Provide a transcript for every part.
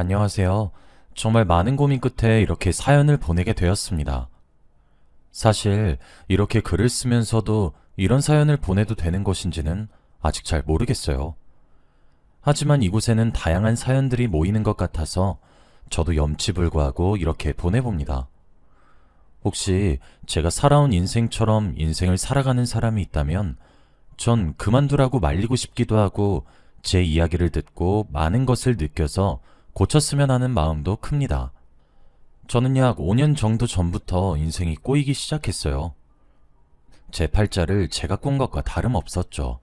안녕하세요. 정말 많은 고민 끝에 이렇게 사연을 보내게 되었습니다. 사실 이렇게 글을 쓰면서도 이런 사연을 보내도 되는 것인지는 아직 잘 모르겠어요. 하지만 이곳에는 다양한 사연들이 모이는 것 같아서 저도 염치불구하고 이렇게 보내봅니다. 혹시 제가 살아온 인생처럼 인생을 살아가는 사람이 있다면 전 그만두라고 말리고 싶기도 하고 제 이야기를 듣고 많은 것을 느껴서 고쳤으면 하는 마음도 큽니다. 저는 약 5년 정도 전부터 인생이 꼬이기 시작했어요. 제 팔자를 제가 꾼 것과 다름없었죠.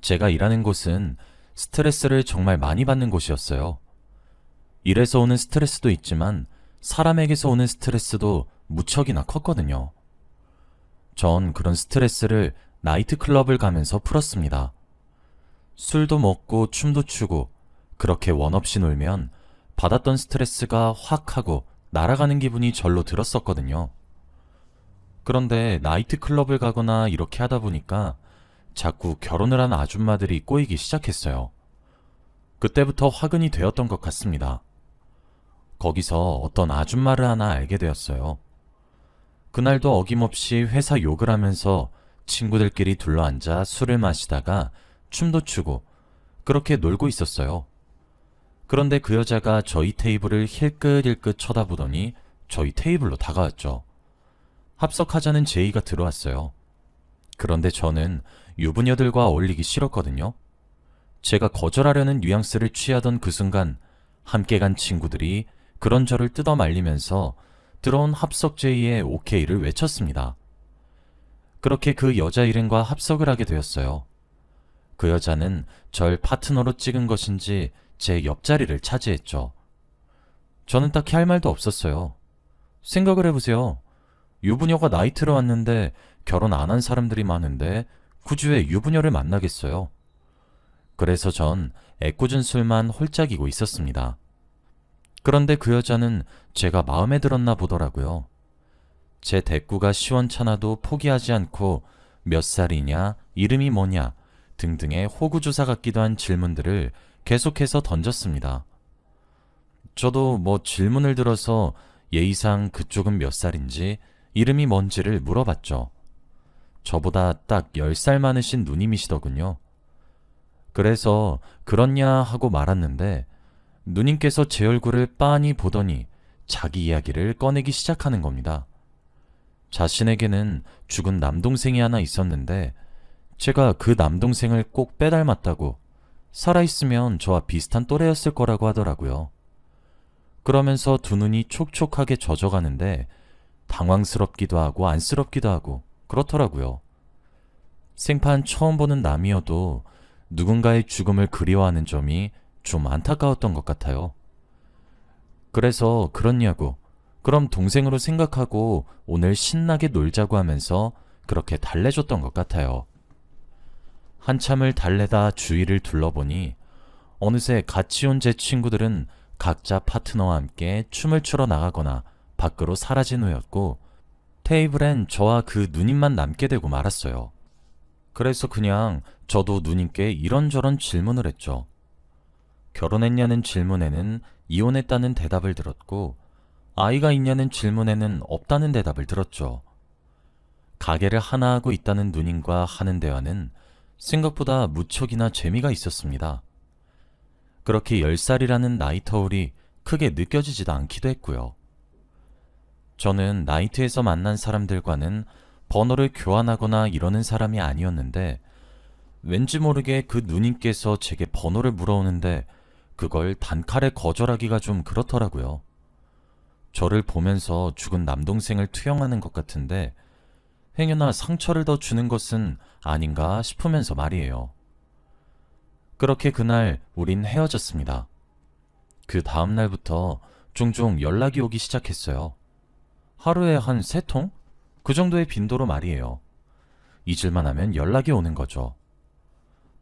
제가 일하는 곳은 스트레스를 정말 많이 받는 곳이었어요. 일에서 오는 스트레스도 있지만 사람에게서 오는 스트레스도 무척이나 컸거든요. 전 그런 스트레스를 나이트클럽을 가면서 풀었습니다. 술도 먹고 춤도 추고 그렇게 원 없이 놀면 받았던 스트레스가 확 하고 날아가는 기분이 절로 들었었거든요. 그런데 나이트클럽을 가거나 이렇게 하다 보니까 자꾸 결혼을 한 아줌마들이 꼬이기 시작했어요. 그때부터 화근이 되었던 것 같습니다. 거기서 어떤 아줌마를 하나 알게 되었어요. 그날도 어김없이 회사 욕을 하면서 친구들끼리 둘러앉아 술을 마시다가 춤도 추고 그렇게 놀고 있었어요. 그런데 그 여자가 저희 테이블을 힐끗힐끗 쳐다보더니 저희 테이블로 다가왔죠. 합석하자는 제의가 들어왔어요. 그런데 저는 유부녀들과 어울리기 싫었거든요. 제가 거절하려는 뉘앙스를 취하던 그 순간 함께 간 친구들이 그런 저를 뜯어 말리면서 들어온 합석 제의에 오케이를 외쳤습니다. 그렇게 그 여자 일행과 합석을 하게 되었어요. 그 여자는 절 파트너로 찍은 것인지 제 옆자리를 차지했죠. 저는 딱히 할 말도 없었어요. 생각을 해보세요. 유부녀가 나이트를 왔는데 결혼 안 한 사람들이 많은데 굳이 왜 유부녀를 만나겠어요? 그래서 전 애꿎은 술만 홀짝이고 있었습니다. 그런데 그 여자는 제가 마음에 들었나 보더라고요. 제 대꾸가 시원찮아도 포기하지 않고 몇 살이냐, 이름이 뭐냐 등등의 호구조사 같기도 한 질문들을 계속해서 던졌습니다. 저도 뭐 질문을 들어서 예의상 그쪽은 몇 살인지 이름이 뭔지를 물어봤죠. 저보다 딱 10살 많으신 누님이시더군요. 그래서 그렇냐 하고 말았는데 누님께서 제 얼굴을 빤히 보더니 자기 이야기를 꺼내기 시작하는 겁니다. 자신에게는 죽은 남동생이 하나 있었는데 제가 그 남동생을 꼭 빼닮았다고 살아있으면 저와 비슷한 또래였을 거라고 하더라고요. 그러면서 두 눈이 촉촉하게 젖어가는데 당황스럽기도 하고 안쓰럽기도 하고 그렇더라고요. 생판 처음 보는 남이어도 누군가의 죽음을 그리워하는 점이 좀 안타까웠던 것 같아요. 그래서 그렇냐고, 그럼 동생으로 생각하고 오늘 신나게 놀자고 하면서 그렇게 달래줬던 것 같아요. 한참을 달래다 주위를 둘러보니 어느새 같이 온 제 친구들은 각자 파트너와 함께 춤을 추러 나가거나 밖으로 사라진 후였고 테이블엔 저와 그 누님만 남게 되고 말았어요. 그래서 그냥 저도 누님께 이런저런 질문을 했죠. 결혼했냐는 질문에는 이혼했다는 대답을 들었고 아이가 있냐는 질문에는 없다는 대답을 들었죠. 가게를 하나 하고 있다는 누님과 하는 대화는 생각보다 무척이나 재미가 있었습니다. 그렇게 10살이라는 나이 터울이 크게 느껴지지도 않기도 했고요. 저는 나이트에서 만난 사람들과는 번호를 교환하거나 이러는 사람이 아니었는데 왠지 모르게 그 누님께서 제게 번호를 물어오는데 그걸 단칼에 거절하기가 좀 그렇더라고요. 저를 보면서 죽은 남동생을 투영하는 것 같은데 행여나 상처를 더 주는 것은 아닌가 싶으면서 말이에요. 그렇게 그날 우린 헤어졌습니다. 그 다음 날부터 종종 연락이 오기 시작했어요. 하루에 한 세 통? 그 정도의 빈도로 말이에요. 잊을만 하면 연락이 오는 거죠.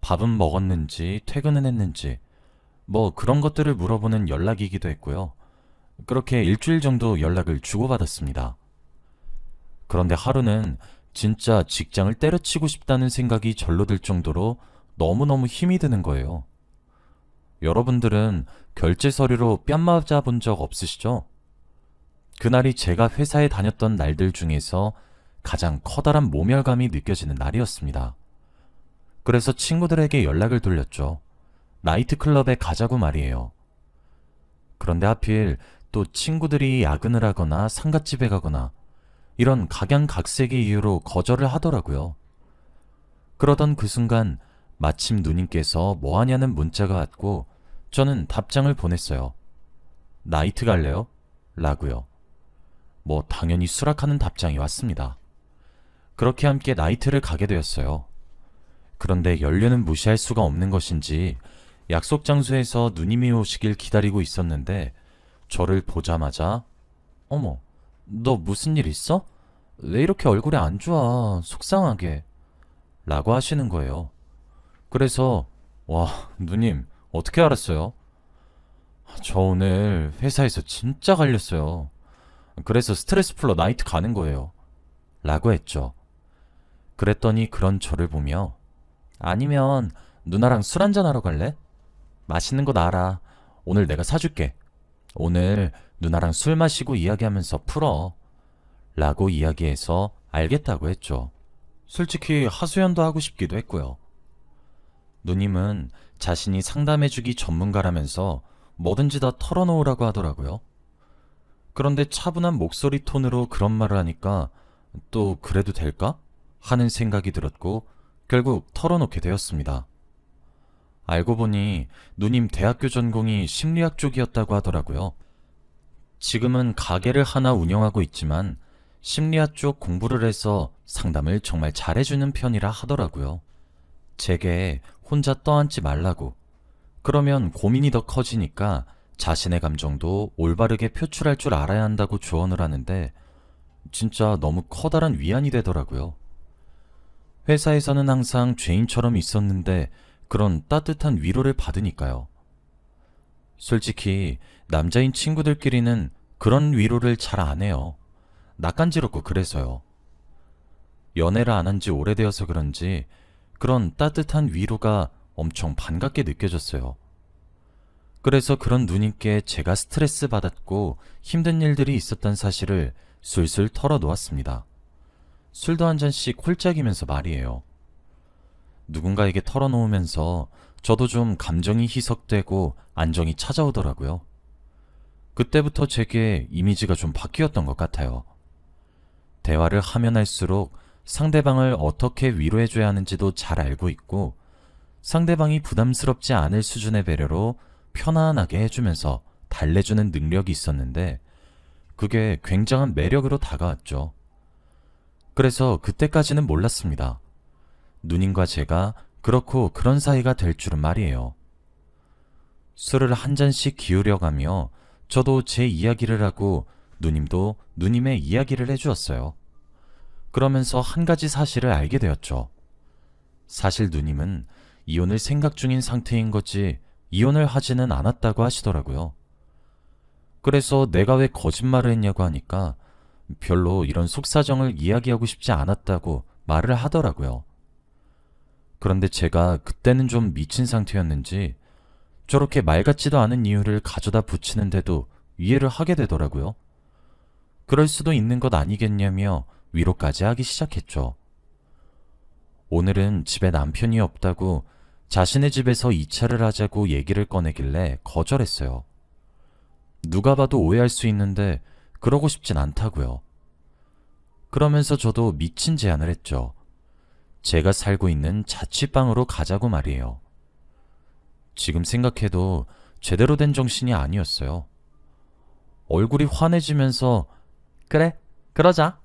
밥은 먹었는지, 퇴근은 했는지, 뭐 그런 것들을 물어보는 연락이기도 했고요. 그렇게 일주일 정도 연락을 주고받았습니다. 그런데 하루는 진짜 직장을 때려치고 싶다는 생각이 절로 들 정도로 너무너무 힘이 드는 거예요. 여러분들은 결제 서류로 뺨 맞아 본 적 없으시죠? 그날이 제가 회사에 다녔던 날들 중에서 가장 커다란 모멸감이 느껴지는 날이었습니다. 그래서 친구들에게 연락을 돌렸죠. 나이트클럽에 가자고 말이에요. 그런데 하필 또 친구들이 야근을 하거나 상갓집에 가거나 이런 각양각색의 이유로 거절을 하더라고요. 그러던 그 순간 마침 누님께서 뭐 하냐는 문자가 왔고 저는 답장을 보냈어요. 나이트 갈래요? 라고요. 뭐 당연히 수락하는 답장이 왔습니다. 그렇게 함께 나이트를 가게 되었어요. 그런데 연료는 무시할 수가 없는 것인지 약속 장소에서 누님이 오시길 기다리고 있었는데 저를 보자마자 어머 너 무슨 일 있어? 왜 이렇게 얼굴이 안 좋아 속상하게 라고 하시는 거예요. 그래서 와 누님 어떻게 알았어요? 저 오늘 회사에서 진짜 갈렸어요. 그래서 스트레스 풀러 나이트 가는 거예요. 라고 했죠. 그랬더니 그런 저를 보며 아니면 누나랑 술 한잔하러 갈래? 맛있는 거 알아. 오늘 내가 사줄게. 오늘 누나랑 술 마시고 이야기하면서 풀어. 라고 이야기해서 알겠다고 했죠. 솔직히 하소연도 하고 싶기도 했고요. 누님은 자신이 상담해주기 전문가라면서 뭐든지 다 털어놓으라고 하더라고요. 그런데 차분한 목소리 톤으로 그런 말을 하니까 또 그래도 될까? 하는 생각이 들었고 결국 털어놓게 되었습니다. 알고 보니 누님 대학교 전공이 심리학 쪽이었다고 하더라고요. 지금은 가게를 하나 운영하고 있지만 심리학 쪽 공부를 해서 상담을 정말 잘해주는 편이라 하더라고요. 제게 혼자 떠안지 말라고. 그러면 고민이 더 커지니까 자신의 감정도 올바르게 표출할 줄 알아야 한다고 조언을 하는데 진짜 너무 커다란 위안이 되더라고요. 회사에서는 항상 죄인처럼 있었는데 그런 따뜻한 위로를 받으니까요. 솔직히 남자인 친구들끼리는 그런 위로를 잘 안 해요. 낯간지럽고 그래서요. 연애를 안 한 지 오래되어서 그런지 그런 따뜻한 위로가 엄청 반갑게 느껴졌어요. 그래서 그런 누님께 제가 스트레스 받았고 힘든 일들이 있었던 사실을 술술 털어놓았습니다. 술도 한 잔씩 홀짝이면서 말이에요. 누군가에게 털어놓으면서 저도 좀 감정이 희석되고 안정이 찾아오더라고요. 그때부터 제게 이미지가 좀 바뀌었던 것 같아요. 대화를 하면 할수록 상대방을 어떻게 위로해줘야 하는지도 잘 알고 있고 상대방이 부담스럽지 않을 수준의 배려로 편안하게 해주면서 달래주는 능력이 있었는데 그게 굉장한 매력으로 다가왔죠. 그래서 그때까지는 몰랐습니다. 누님과 제가 그렇고 그런 사이가 될 줄은 말이에요. 술을 한 잔씩 기울여가며 저도 제 이야기를 하고 누님도 누님의 이야기를 해주었어요. 그러면서 한 가지 사실을 알게 되었죠. 사실 누님은 이혼을 생각 중인 상태인 거지 이혼을 하지는 않았다고 하시더라고요. 그래서 내가 왜 거짓말을 했냐고 하니까 별로 이런 속사정을 이야기하고 싶지 않았다고 말을 하더라고요. 그런데 제가 그때는 좀 미친 상태였는지 저렇게 말 같지도 않은 이유를 가져다 붙이는데도 이해를 하게 되더라고요. 그럴 수도 있는 것 아니겠냐며 위로까지 하기 시작했죠. 오늘은 집에 남편이 없다고 자신의 집에서 2차를 하자고 얘기를 꺼내길래 거절했어요. 누가 봐도 오해할 수 있는데 그러고 싶진 않다고요. 그러면서 저도 미친 제안을 했죠. 제가 살고 있는 자취방으로 가자고 말이에요. 지금 생각해도 제대로 된 정신이 아니었어요. 얼굴이 환해지면서 그래, 그러자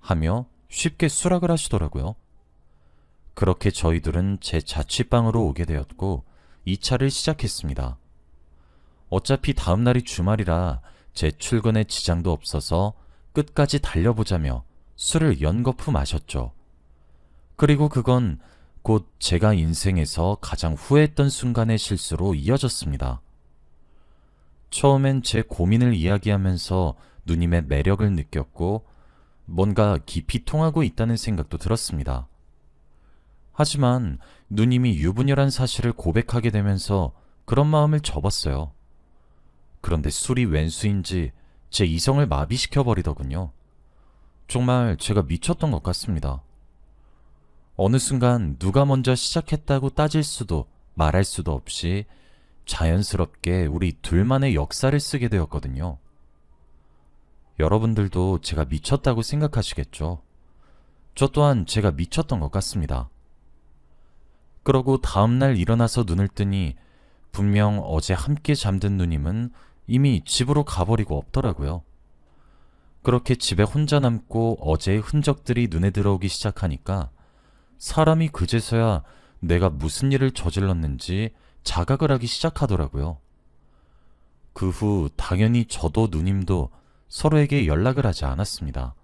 하며 쉽게 수락을 하시더라고요. 그렇게 저희들은 제 자취방으로 오게 되었고 2차를 시작했습니다. 어차피 다음날이 주말이라 제 출근에 지장도 없어서 끝까지 달려보자며 술을 연거푸 마셨죠. 그리고 그건 곧 제가 인생에서 가장 후회했던 순간의 실수로 이어졌습니다. 처음엔 제 고민을 이야기하면서 누님의 매력을 느꼈고 뭔가 깊이 통하고 있다는 생각도 들었습니다. 하지만 누님이 유부녀란 사실을 고백하게 되면서 그런 마음을 접었어요. 그런데 술이 웬수인지 제 이성을 마비시켜 버리더군요. 정말 제가 미쳤던 것 같습니다. 어느 순간 누가 먼저 시작했다고 따질 수도 말할 수도 없이 자연스럽게 우리 둘만의 역사를 쓰게 되었거든요. 여러분들도 제가 미쳤다고 생각하시겠죠? 저 또한 제가 미쳤던 것 같습니다. 그러고 다음날 일어나서 눈을 뜨니 분명 어제 함께 잠든 누님은 이미 집으로 가버리고 없더라고요. 그렇게 집에 혼자 남고 어제의 흔적들이 눈에 들어오기 시작하니까 사람이 그제서야 내가 무슨 일을 저질렀는지 자각을 하기 시작하더라고요. 그 후 당연히 저도 누님도 서로에게 연락을 하지 않았습니다.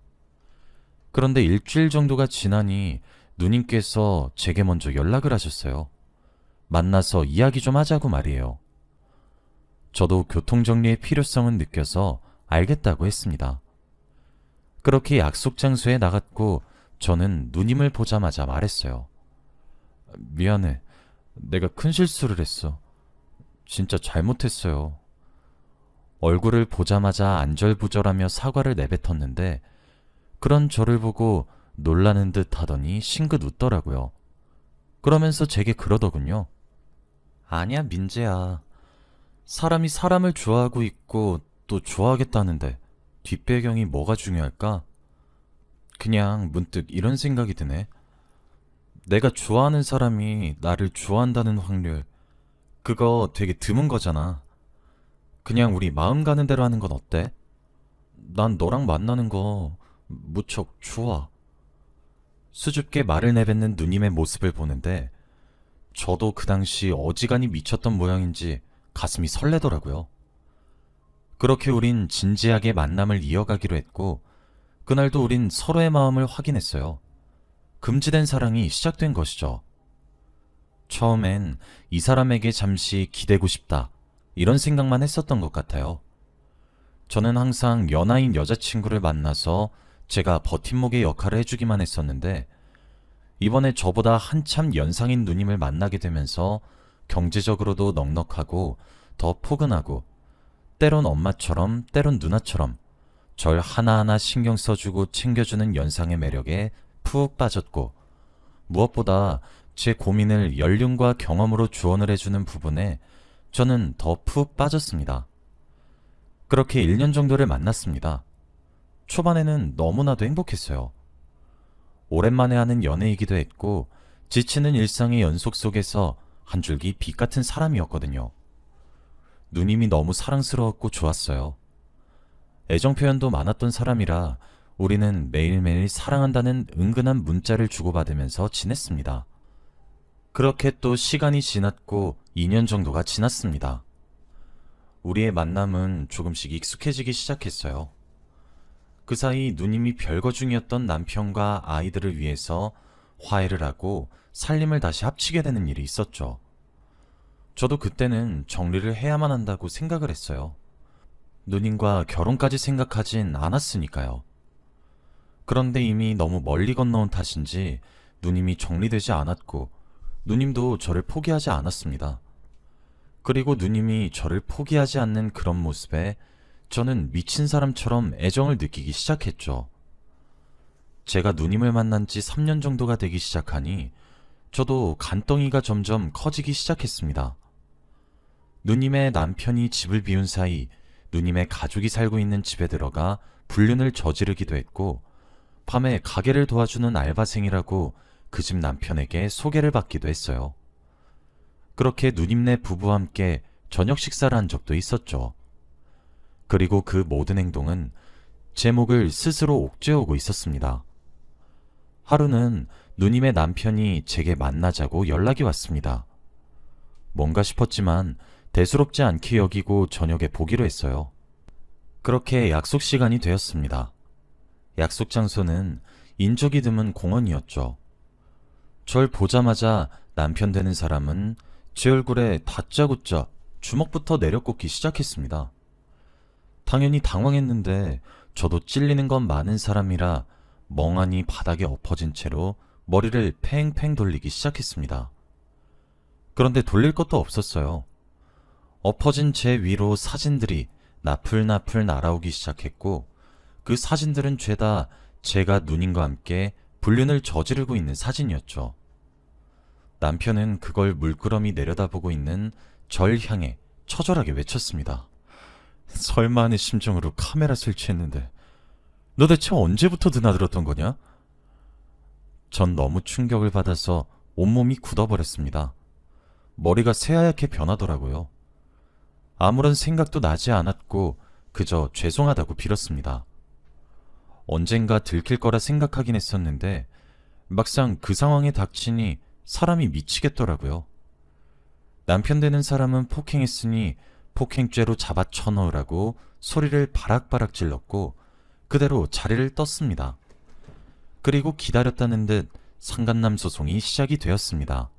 그런데 일주일 정도가 지나니 누님께서 제게 먼저 연락을 하셨어요. 만나서 이야기 좀 하자고 말이에요. 저도 교통정리의 필요성은 느껴서 알겠다고 했습니다. 그렇게 약속 장소에 나갔고 저는 누님을 보자마자 말했어요. 미안해. 내가 큰 실수를 했어. 진짜 잘못했어요. 얼굴을 보자마자 안절부절하며 사과를 내뱉었는데 그런 저를 보고 놀라는 듯 하더니 싱긋 웃더라고요. 그러면서 제게 그러더군요. 아니야, 민재야. 사람이 사람을 좋아하고 있고 또 좋아하겠다는데 뒷배경이 뭐가 중요할까? 그냥 문득 이런 생각이 드네. 내가 좋아하는 사람이 나를 좋아한다는 확률, 그거 되게 드문 거잖아. 그냥 우리 마음 가는 대로 하는 건 어때? 난 너랑 만나는 거 무척 좋아. 수줍게 말을 내뱉는 누님의 모습을 보는데 저도 그 당시 어지간히 미쳤던 모양인지 가슴이 설레더라고요. 그렇게 우린 진지하게 만남을 이어가기로 했고 그날도 우린 서로의 마음을 확인했어요. 금지된 사랑이 시작된 것이죠. 처음엔 이 사람에게 잠시 기대고 싶다. 이런 생각만 했었던 것 같아요. 저는 항상 연하인 여자친구를 만나서 제가 버팀목의 역할을 해주기만 했었는데, 이번에 저보다 한참 연상인 누님을 만나게 되면서 경제적으로도 넉넉하고 더 포근하고, 때론 엄마처럼 때론 누나처럼 절 하나하나 신경 써주고 챙겨주는 연상의 매력에 푹 빠졌고, 무엇보다 제 고민을 연륜과 경험으로 주원을 해주는 부분에 저는 더 푹 빠졌습니다. 그렇게 1년 정도를 만났습니다. 초반에는 너무나도 행복했어요. 오랜만에 하는 연애이기도 했고, 지치는 일상의 연속 속에서 한 줄기 빛 같은 사람이었거든요. 누님이 너무 사랑스러웠고 좋았어요. 애정 표현도 많았던 사람이라 우리는 매일매일 사랑한다는 은근한 문자를 주고받으면서 지냈습니다. 그렇게 또 시간이 지났고 2년 정도가 지났습니다. 우리의 만남은 조금씩 익숙해지기 시작했어요. 그 사이 누님이 별거 중이었던 남편과 아이들을 위해서 화해를 하고 살림을 다시 합치게 되는 일이 있었죠. 저도 그때는 정리를 해야만 한다고 생각을 했어요. 누님과 결혼까지 생각하진 않았으니까요. 그런데 이미 너무 멀리 건너온 탓인지 누님이 정리되지 않았고 누님도 저를 포기하지 않았습니다. 그리고 누님이 저를 포기하지 않는 그런 모습에 저는 미친 사람처럼 애정을 느끼기 시작했죠. 제가 누님을 만난 지 3년 정도가 되기 시작하니 저도 간덩이가 점점 커지기 시작했습니다. 누님의 남편이 집을 비운 사이 누님의 가족이 살고 있는 집에 들어가 불륜을 저지르기도 했고 밤에 가게를 도와주는 알바생이라고 그 집 남편에게 소개를 받기도 했어요. 그렇게 누님네 부부와 함께 저녁 식사를 한 적도 있었죠. 그리고 그 모든 행동은 제 목을 스스로 옥죄어오고 있었습니다. 하루는 누님의 남편이 제게 만나자고 연락이 왔습니다. 뭔가 싶었지만 대수롭지 않게 여기고 저녁에 보기로 했어요. 그렇게 약속 시간이 되었습니다. 약속 장소는 인적이 드문 공원이었죠. 절 보자마자 남편 되는 사람은 제 얼굴에 다짜고짜 주먹부터 내려꽂기 시작했습니다. 당연히 당황했는데 저도 찔리는 건 많은 사람이라 멍하니 바닥에 엎어진 채로 머리를 팽팽 돌리기 시작했습니다. 그런데 돌릴 것도 없었어요. 엎어진 제 위로 사진들이 나풀나풀 날아오기 시작했고 그 사진들은 죄다 제가 누님과 함께 불륜을 저지르고 있는 사진이었죠. 남편은 그걸 물끄러미 내려다보고 있는 절 향해 처절하게 외쳤습니다. 설마 하는 심정으로 카메라 설치했는데 너 대체 언제부터 드나들었던 거냐? 전 너무 충격을 받아서 온몸이 굳어버렸습니다. 머리가 새하얗게 변하더라고요. 아무런 생각도 나지 않았고 그저 죄송하다고 빌었습니다. 언젠가 들킬 거라 생각하긴 했었는데 막상 그 상황에 닥치니 사람이 미치겠더라고요. 남편 되는 사람은 폭행했으니 폭행죄로 잡아 쳐넣으라고 소리를 바락바락 질렀고 그대로 자리를 떴습니다. 그리고 기다렸다는 듯 상간남 소송이 시작이 되었습니다.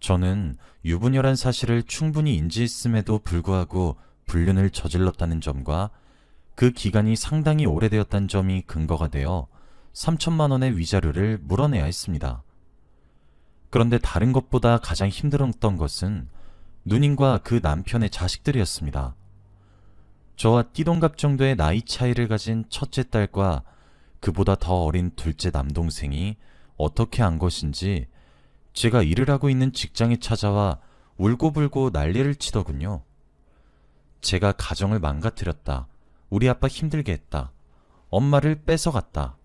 저는 유부녀란 사실을 충분히 인지했음에도 불구하고 불륜을 저질렀다는 점과 그 기간이 상당히 오래되었다는 점이 근거가 되어 3천만 원의 위자료를 물어내야 했습니다. 그런데 다른 것보다 가장 힘들었던 것은 누님과 그 남편의 자식들이었습니다. 저와 띠동갑 정도의 나이 차이를 가진 첫째 딸과 그보다 더 어린 둘째 남동생이 어떻게 한 것인지 제가 일을 하고 있는 직장에 찾아와 울고불고 난리를 치더군요. 제가 가정을 망가뜨렸다. 우리 아빠 힘들게 했다. 엄마를 뺏어갔다.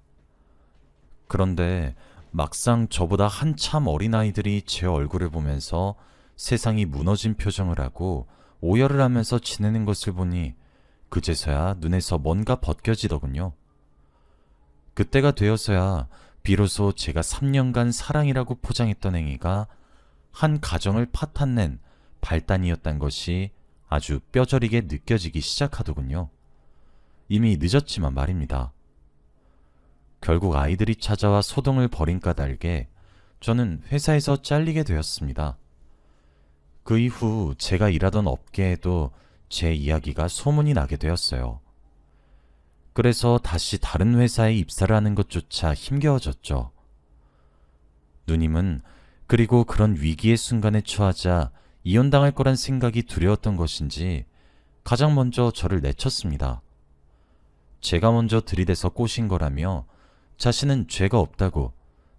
그런데 막상 저보다 한참 어린아이들이 제 얼굴을 보면서 세상이 무너진 표정을 하고 오열을 하면서 지내는 것을 보니 그제서야 눈에서 뭔가 벗겨지더군요. 그때가 되어서야 비로소 제가 3년간 사랑이라고 포장했던 행위가 한 가정을 파탄낸 발단이었단 것이 아주 뼈저리게 느껴지기 시작하더군요. 이미 늦었지만 말입니다. 결국 아이들이 찾아와 소동을 벌인 까닭에 저는 회사에서 잘리게 되었습니다. 그 이후 제가 일하던 업계에도 제 이야기가 소문이 나게 되었어요. 그래서 다시 다른 회사에 입사를 하는 것조차 힘겨워졌죠. 누님은 그리고 그런 위기의 순간에 처하자 이혼당할 거란 생각이 두려웠던 것인지 가장 먼저 저를 내쳤습니다. 제가 먼저 들이대서 꼬신 거라며 자신은 죄가 없다고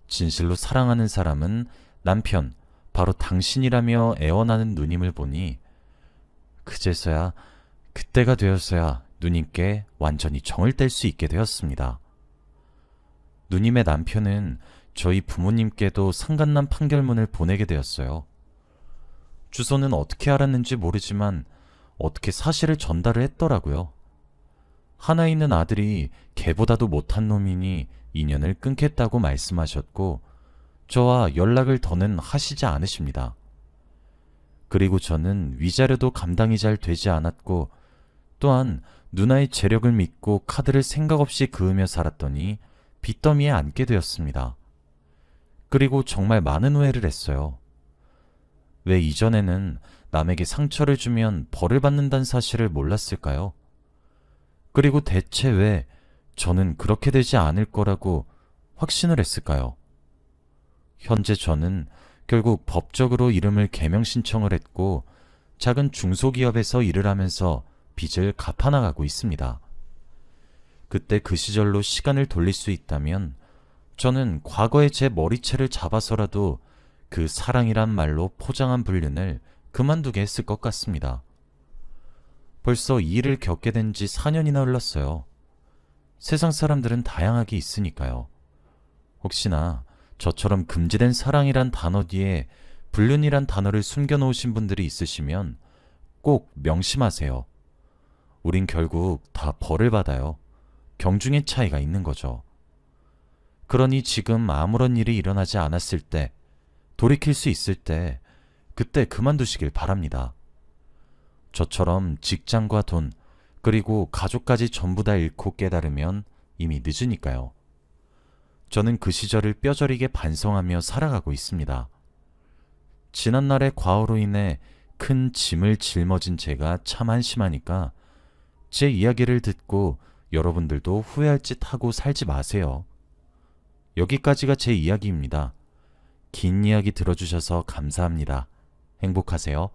진실로 사랑하는 사람은 남편, 바로 당신이라며 애원하는 누님을 보니 그제서야 그때가 되었어야 누님께 완전히 정을 뗄 수 있게 되었습니다. 누님의 남편은 저희 부모님께도 상간남 판결문을 보내게 되었어요. 주소는 어떻게 알았는지 모르지만 어떻게 사실을 전달을 했더라고요. 하나 있는 아들이 개보다도 못한 놈이니 인연을 끊겠다고 말씀하셨고 저와 연락을 더는 하시지 않으십니다. 그리고 저는 위자료도 감당이 잘 되지 않았고 또한 누나의 재력을 믿고 카드를 생각 없이 그으며 살았더니 빚더미에 앉게 되었습니다. 그리고 정말 많은 후회를 했어요. 왜 이전에는 남에게 상처를 주면 벌을 받는다는 사실을 몰랐을까요? 그리고 대체 왜 저는 그렇게 되지 않을 거라고 확신을 했을까요? 현재 저는 결국 법적으로 이름을 개명 신청을 했고 작은 중소기업에서 일을 하면서 빚을 갚아나가고 있습니다. 그때 그 시절로 시간을 돌릴 수 있다면 저는 과거의 제 머리채를 잡아서라도 그 사랑이란 말로 포장한 불륜을 그만두게 했을 것 같습니다. 벌써 이 일을 겪게 된 지 4년이나 흘렀어요. 세상 사람들은 다양하게 있으니까요. 혹시나 저처럼 금지된 사랑이란 단어 뒤에 불륜이란 단어를 숨겨놓으신 분들이 있으시면 꼭 명심하세요. 우린 결국 다 벌을 받아요. 경중의 차이가 있는 거죠. 그러니 지금 아무런 일이 일어나지 않았을 때, 돌이킬 수 있을 때, 그때 그만두시길 바랍니다. 저처럼 직장과 돈, 그리고 가족까지 전부 다 잃고 깨달으면 이미 늦으니까요. 저는 그 시절을 뼈저리게 반성하며 살아가고 있습니다. 지난날의 과오로 인해 큰 짐을 짊어진 제가 참 한심하니까 제 이야기를 듣고 여러분들도 후회할 짓 하고 살지 마세요. 여기까지가 제 이야기입니다. 긴 이야기 들어주셔서 감사합니다. 행복하세요.